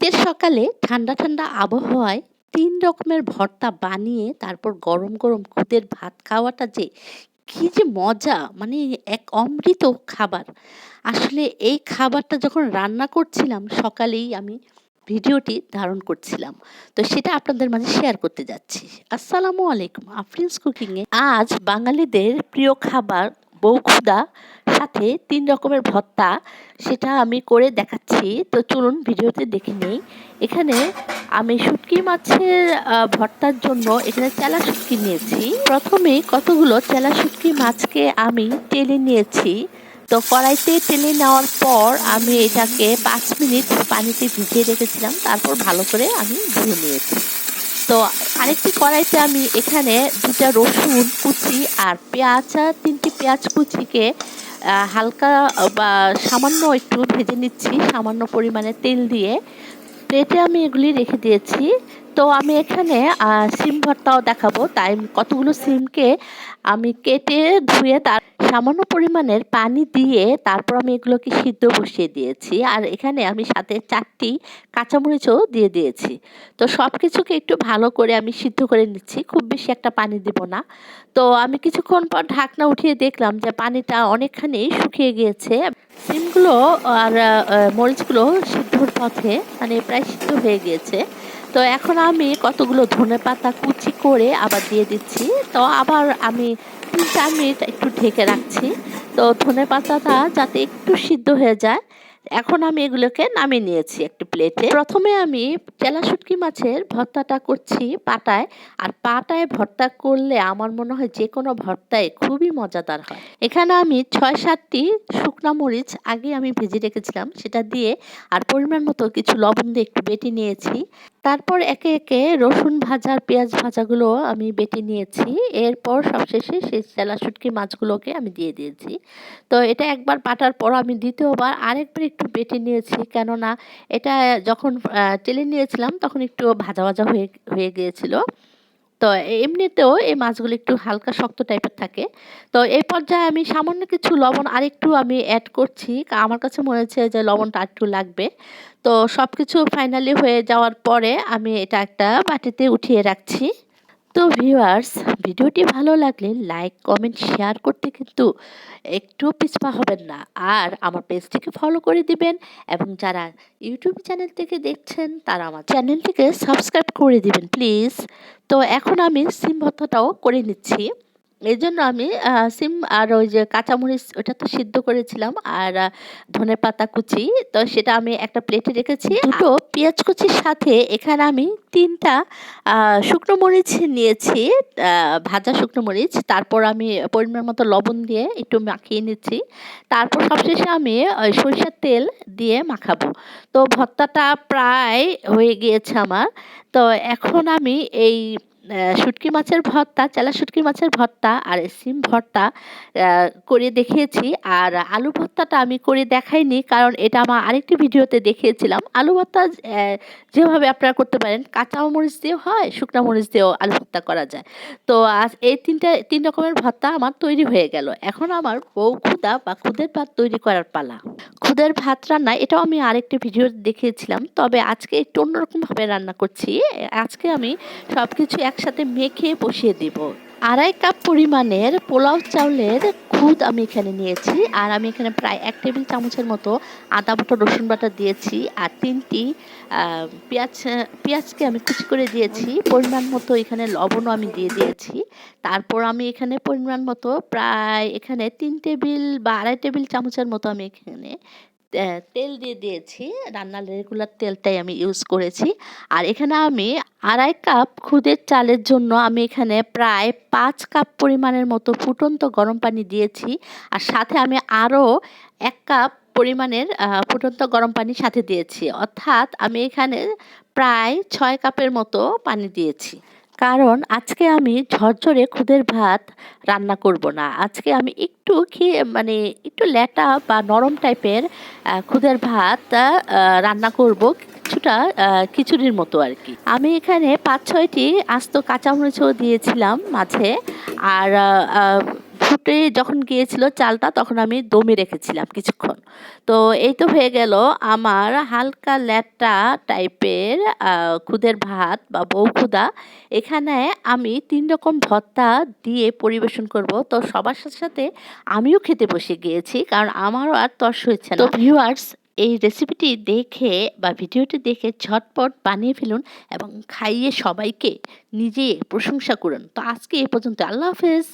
শীতের সকালে ঠান্ডা ঠান্ডা আবহাওয়ায় তিন রকমের ভর্তা বানিয়ে তারপর গরম গরম খুদের ভাত খাওয়াটা যে কি যে মজা মানে এক অমৃত খাবার। আসলে এই খাবারটা যখন রান্না করছিলাম, সকালেই আমি ভিডিওটি ধারণ করছিলাম। তো সেটা আপনাদের মাঝে শেয়ার করতে যাচ্ছি। আসসালামু আলাইকুম, আফরিন্স কুকিংয়ে আজ বাঙালিদের প্রিয় খাবার বউখুদা সাথে তিন রকমের ভর্তা সেটা আমি করে দেখাচ্ছি। তো চলুন ভিডিওতে দেখে নেই। এখানে আমি শুটকি মাছের ভর্তার জন্য এখানে চেলা শুটকি নিয়েছি। প্রথমে কতগুলো চেলা শুটকি মাছকে আমি টেলে নিয়েছি। তো কড়াইতে টেলে নেওয়ার পর আমি এটাকে পাঁচ মিনিট পানিতে ভিজিয়ে রেখেছিলাম। তারপর ভালো করে আমি ধুয়ে নিয়েছি। তো আরেকটি কড়াইতে আমি এখানে দুটা রসুন, কুচি আর পেঁয়াজ তিনটি পেঁয়াজ কুচিকে হালকা বা সামান্য একটু ভেজে নিচ্ছি, সামান্য পরিমাণে তেল দিয়ে। প্লেটে আমি এগুলি রেখে দিয়েছি। তো আমি এখানে সিম ভর্তাও দেখাবো। তাই কতগুলো সিমকে আমি কেটে ধুয়ে তার সামান্য পরিমাণের পানি দিয়ে তারপর আমি এগুলোকে সিদ্ধ বসিয়ে দিয়েছি। আর এখানে আমি সাথে চারটি কাঁচামরিচও দিয়ে দিয়েছি। তো সব কিছুকে একটু ভালো করে আমি সিদ্ধ করে নিচ্ছি। খুব বেশি একটা পানি দেব না। তো আমি কিছুক্ষণ পর ঢাকনা উঠিয়ে দেখলাম যে পানিটা অনেকখানি শুকিয়ে গিয়েছে। সিমগুলো আর মরিচগুলো সিদ্ধর পথে মানে প্রায় সিদ্ধ হয়ে গিয়েছে। তো এখন আমি কতগুলো ধনে পাতা কুচি করে আবার দিয়ে দিচ্ছি। তো আবার আমি তিন চার মিনিট একটু ঢেকে রাখছি। তো ধনে পাতাটা যাতে একটু সিদ্ধ হয়ে যায় এখন আমি এগুলোকে নামিয়ে নিয়েছি একটি প্লেটে। প্রথমে আমি চেলা শুটকি মাছের ভর্তাটা করছি পাটায়। আর পাটায় ভর্তা করলে আমার মনে হয় যে কোনো ভর্তায় খুবই মজাদার হয়। এখানে আমি ছয় সাতটি শুকনা মরিচ আগে আমি ভেজে রেখেছিলাম, সেটা দিয়ে আর পরিমাণ মতো কিছু লবণ দিয়ে একটু বেটে নিয়েছি। তারপর একে একে রসুন ভাজা আর পেঁয়াজ ভাজাগুলো আমি বেটে নিয়েছি। এরপর সবশেষে সেই চেলা শুটকি মাছগুলোকে আমি দিয়ে দিয়েছি। তো এটা একবার বাটার পর আমি দ্বিতীয়বার আরেকবার একটু বেটে নিয়েছি, কেননা এটা যখন টেলে নিয়েছিলাম তখন একটু ভাজা ভাজা হয়ে হয়ে গিয়েছিল। তো এমনিতেও এই মাছগুলো একটু হালকা শক্ত টাইপের থাকে। তো এই পর্যায়ে আমি সামান্য কিছু লবণ আরেকটু আমি অ্যাড করছি। আমার কাছে মনে হচ্ছে যে লবণটা একটু লাগবে। তো সব কিছু ফাইনালি হয়ে যাওয়ার পরে আমি এটা একটা বাটিতে উঠিয়ে রাখছি। তো ভিউয়ার্স ভিডিওটি ভালো লাগলে লাইক কমেন্ট শেয়ার করতে কিন্তু একটু পিছপা হবেন না। আর আমার পেজটিকে ফলো করে দিবেন এবং যারা ইউটিউব চ্যানেল থেকে দেখছেন, তারা আমার চ্যানেলটিকে সাবস্ক্রাইব করে দিবেন প্লিজ তো এখন আমি সিম ভর্তাটাও করে নিচ্ছি। এই জন্য আমি সিম আর ওই যে কাঁচামরিচ ওটা তো সিদ্ধ করেছিলাম আর ধনে পাতা কুচি। তো সেটা আমি একটা প্লেটে রেখেছি। দুটো পেঁয়াজ কুচির সাথে এখানে আমি তিনটা শুকনো মরিচ নিয়েছি ভাজা শুকনো মরিচ। তারপর আমি পরিমাণ মতো লবণ দিয়ে একটু মাখিয়ে নিচ্ছি। তারপর সবশেষে আমি ওই সরিষার তেল দিয়ে মাখাবো। তো ভর্তাটা প্রায় হয়ে গিয়েছে আমার। তো এখন আমি এই শুটকি মাছের ভর্তা, চেলা শুটকি মাছের ভর্তা আর সিম ভর্তা করে দেখিয়েছি। আর আলু ভর্তাটা আমি করে দেখাইনি কারণ এটা আমার আরেকটি ভিডিওতে দেখিয়েছিলাম। আলু ভর্তা যেভাবে আপনারা করতে পারেন কাঁচা মরিচ দিয়েও হয়, শুকনা মরিচ দিয়েও আলু ভর্তা করা যায়। তো আজ এই তিনটা, তিন রকমের ভর্তা আমার তৈরি হয়ে গেল। এখন আমার বউ খুদা বা খুদের ভাত তৈরি করার পালা। খুদের ভাত রান্না এটাও আমি আরেকটি ভিডিও দেখিয়েছিলাম, তবে আজকে একটু অন্যরকমভাবে রান্না করছি। আজকে আমি সব কিছু একসাথে মেখে বসিয়ে দিব। আড়াই কাপ পরিমাণের পোলাও চাউলের খুদ আমি এখানে নিয়েছি। আর আমি এখানে প্রায় এক টেবিল চামচের মতো আদা বাটা, রসুন বাটা দিয়েছি। আর তিনটি পেঁয়াজ, পেঁয়াজকে আমি কুচি করে দিয়েছি। পরিমাণ মতো এখানে লবণও আমি দিয়ে দিয়েছি। তারপর আমি এখানে পরিমাণ মতো প্রায় এখানে তিন টেবিল বা আড়াই টেবিল চামচের মতো আমি এখানে তেল দিয়ে দিয়েছি। রান্নার রেগুলার তেলটাই আমি ইউজ করেছি। আর এখানে আমি আড়াই কাপ খুদের চালের জন্য আমি এখানে প্রায় পাঁচ কাপ পরিমাণের মতো ফুটন্ত গরম পানি দিয়েছি। আর সাথে আমি আরও এক কাপ পরিমাণের ফুটন্ত গরম পানি সাথে দিয়েছি। অর্থাৎ আমি এখানে প্রায় ছয় কাপের মতো পানি দিয়েছি। কারণ আজকে আমি ঝরঝরে খুদের ভাত রান্না করব না। আজকে আমি একটু খেয়ে মানে একটু ল্যাটা বা নরম টাইপের খুদের ভাত রান্না করব কিছুটা খিচুড়ির মতো আর কি। আমি এখানে পাঁচ ছয়টি আস্ত কাঁচামরিচও দিয়েছিলাম মাঝে। আর ফুটে যখন গিয়েছিল চালটা, তখন আমি দমে রেখেছিলাম কিছুক্ষণ। তো এই তো হয়ে গেল আমার হালকা ল্যাট্টা টাইপের খুদের ভাত বা বউ খুদা। এখানে আমি তিন রকম ভর্তা দিয়ে পরিবেশন করব। তো সবার সাথে সাথে আমিও খেতে বসে গিয়েছি, কারণ আমারও আর তর্স হয়েছে তো ভিউয়ার্স এই রেসিপিটি দেখে বা ভিডিওটি দেখে ঝটপট বানিয়ে ফেলুন এবং খাইয়ে সবাইকে নিজে প্রশংসা করুন। তো আজকে এ পর্যন্ত। আল্লাহ হাফেজ।